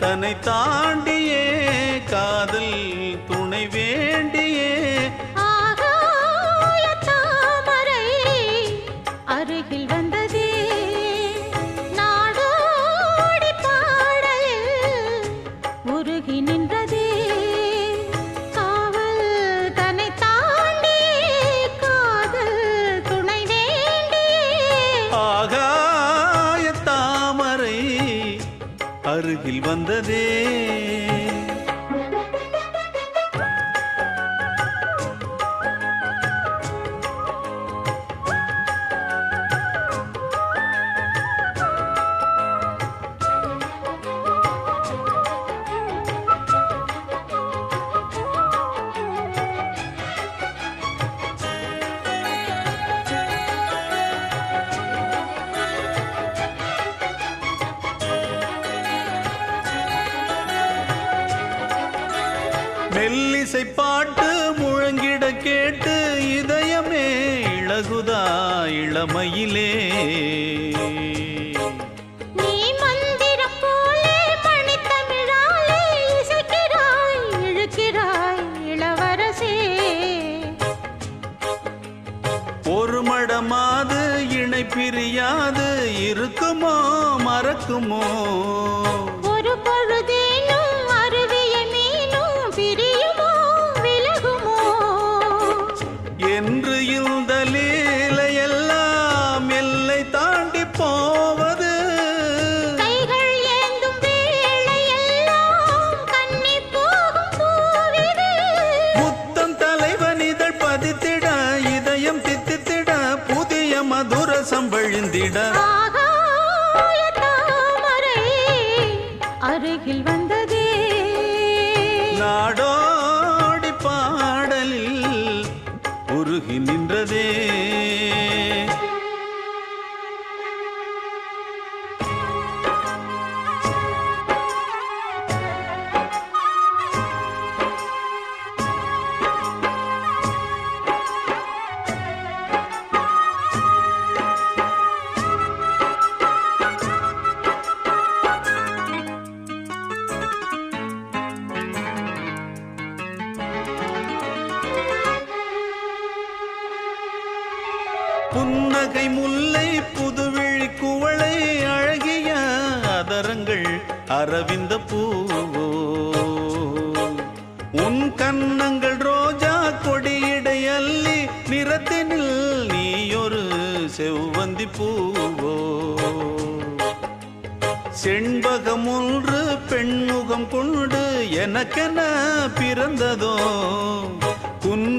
தன்னை தாண்டி அருகில் வந்ததே. மெல்லிசை பாட்டு முழங்கிட கேட்டு இதயமே இழகுதா இளமையிலே. ஒரு மடமாது இணை பிரியாது இருக்குமோ மறக்குமோ? என்று இந்த லீலையெல்லாம் எல்லை தாண்டி போவது. முத்தம் தலைவன் இதழ் பதித்திட இதயம் தித்தித்திட புதிய மதுரசம் வழிந்திட ஆகாய தாமரை அருகில் உருகி நின்றதே. புன்னகை முல்லை புதுவிழி குவளை அழகிய அதரங்கள் அரவிந்த பூவோ. உன் கன்னங்கள் ரோஜா கொடியிடை அள்ளி நிறத்தினில் நீயொரு செவ்வந்தி பூவோ. செண்பகம் ஒன்று பெண்முகம் கொண்டு எனக்கென பிறந்ததோ. குன்றி